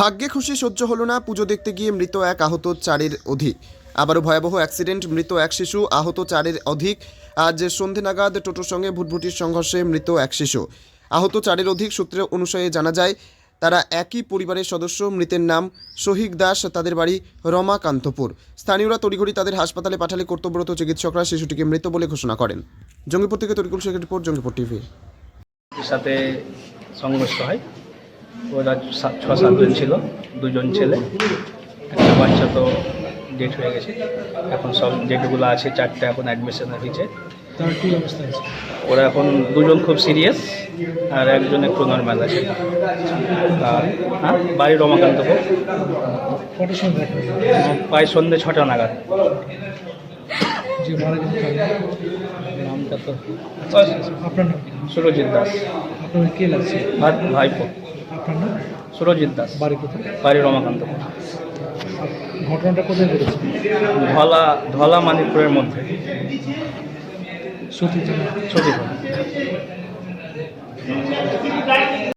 ভাগ্যে খুশি সহ্য হলো না, পুজো দেখতে গিয়ে মৃত এক আহত চারের অধিক। আবারও ভয়াবহ অ্যাক্সিডেন্ট মৃত এক শিশু, আহত চারের অধিক। আজ সন্ধে নাগাদ টোটোর সঙ্গে ভুটভুটির সংঘর্ষে মৃত এক শিশু। আহত চারের অধিক সূত্রে অনুসারে জানা যায়, তারা একই পরিবারের সদস্য, মৃতের নাম শহীদ দাস, তাদের বাড়ি রমাকান্তপুর। স্থানীয়রা তড়িঘড়ি তাদের হাসপাতালে পাঠালে কর্তব্যরত চিকিৎসকরা শিশুটিকে মৃত বলে ঘোষণা করেন। জঙ্গিপুর থেকে তরিকুল শেখের রিপোর্ট, জঙ্গিপুর টিভি। সাথে সংঘর্ষ হয়। ওরা সাত- ছ সাতজন ছিল দুজন ছেলে একটা বাচ্চা তো ডেট হয়ে গেছে। এখন সব ডেটগুলো আছে চারটে এখন অ্যাডমিশনে হয়েছে। ওরা এখন দুজন খুব সিরিয়াস আর একজন একটু নর্মাল আছে। আর হ্যাঁ বাড়ি হলো? প্রায় সন্ধ্যে ছটা নাগাদ? নামটা তো আপনার সুরজিৎ দাস। আপনার কে লাগছে? ভাই ভাইপো। আপনার নাম? সুরজিৎ দাস। বাড়ি কোথায়? বাড়ি রমাকান্তপুর। ঘটনাটা কোথায় ঘটেছে? ধলা ধলা মানিকপুরের মধ্যে। সত্যি জানা ছবি